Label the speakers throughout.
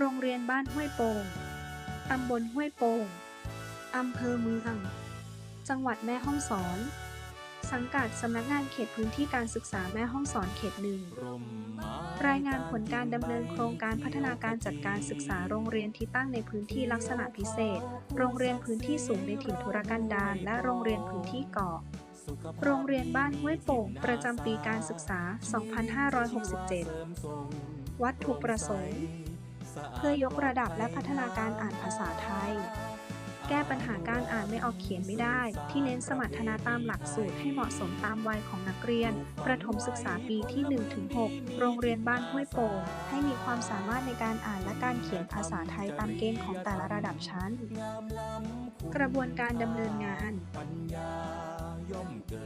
Speaker 1: โรงเรียนบ้านห้วยโป่ง ตำบลห้วยโป่ง อำเภอเมือง จังหวัดแม่ฮ่องสอน สังกัดสำนักงานเขตพื้นที่การศึกษาแม่ฮ่องสอนเขตหนึ่ง รายงานผลการดำเนินโครงการพัฒนาการจัดการศึกษาโรงเรียนที่ตั้งในพื้นที่ลักษณะพิเศษ โรงเรียนพื้นที่สูงในถิ่นธุรกันดารและโรงเรียนพื้นที่เกาะ โรงเรียนบ้านห้วยโป่ง ประจำปีการศึกษา 2567 วัตถุประสงค์ เพื่อยกระดับและพัฒนาการอ่านภาษาไทย แก้ปัญหาการอ่านไม่ออกเขียนไม่ได้ ที่เน้นสมรรถนะตามหลักสูตรให้เหมาะสมตามวัยของนักเรียน ประถมศึกษาปีที่ 1-6 โรงเรียนบ้านห้วยโป่งให้มีความสามารถในการอ่านและการเขียนภาษาไทยตามเกณฑ์ของแต่ละระดับชั้น กระบวนการดำเนินงาน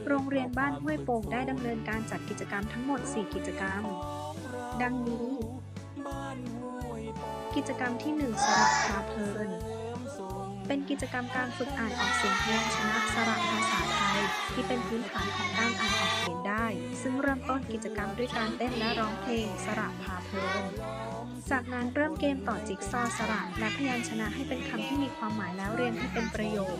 Speaker 1: โรงเรียนบ้านห้วยโป่งได้ดำเนินการจัดกิจกรรมทั้งหมด 4 กิจกรรม ดังนี้ กิจกรรมที่ 1 สระพาเพลิน เป็นกิจกรรมการฝึกอ่านออกเสียงพยัญชนะสระภาษาไทย ที่เป็นพื้นฐานของการอ่านออกเขียนได้ ซึ่งเริ่มต้นกิจกรรมด้วยการเต้นและร้องเพลงสระพาเพลิน จากนั้นเริ่มเกมต่อจิ๊กซอว์สระและพยัญชนะให้เป็นคำที่มีความหมายแล้วเรียนให้เป็นประโยค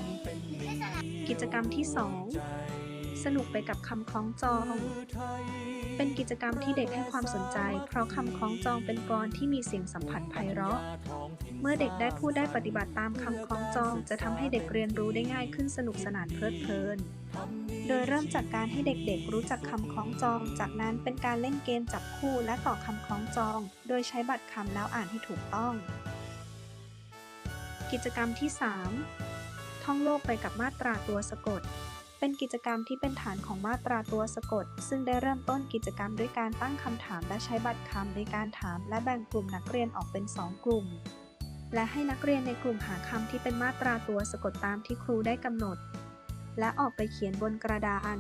Speaker 1: กิจกรรมที่ 2 สนุกไปกับคำคล้องจอง เป็นกิจกรรมที่เด็กให้ความสนใจ เพราะคำคล้องจองเป็นกลที่มีเสียงสัมผัสไพเราะ เมื่อเด็กได้พูดได้ปฏิบัติตามคำคล้องจอง จะทำให้เด็กเรียนรู้ได้ง่ายขึ้นสนุกสนานเพลิดเพลิน โดยเริ่มจากการให้เด็กๆ รู้จักคำคล้องจอง จากนั้นเป็นการเล่นเกมจับคู่และต่อคำคล้องจอง โดยใช้บัตรคำแล้วอ่านให้ถูกต้อง กิจกรรมที่ 3 ท่องโลกไปกับมาตราตัวสะกด เป็นกิจกรรมที่เป็นฐานของมาตราตัวสะกด ซึ่งได้เริ่มต้นกิจกรรมด้วยการตั้งคำถามและใช้บัตรคำในการถาม และแบ่งกลุ่มนักเรียนออกเป็น 2 กลุ่ม และให้นักเรียนในกลุ่มหาคำที่เป็นมาตราตัวสะกดตามที่ครูได้กำหนด และออกไปเขียนบนกระดาน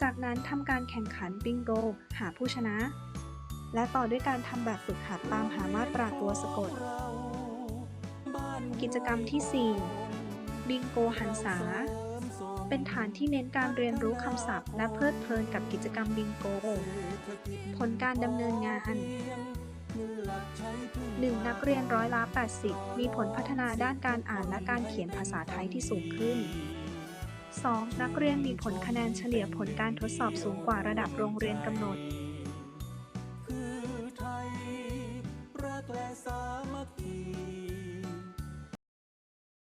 Speaker 1: จากนั้นทำการแข่งขันบิงโก หาผู้ชนะ และต่อด้วยการทำแบบฝึกหัดตามหามาตราตัวสะกด กิจกรรมที่ 4 บิงโกหันษา เป็นฐานที่เน้นการเรียนรู้คำศัพท์ และเพลิดเพลินกับกิจกรรมบิงโก ผลการดำเนินงาน 1. นักเรียนร้อยละ 80 มีผลพัฒนาด้านการอ่านและการเขียนภาษาไทยที่สูงขึ้น 2. นักเรียนมีผลคะแนนเฉลี่ยผลการทดสอบสูงกว่าระดับโรงเรียนกำหนด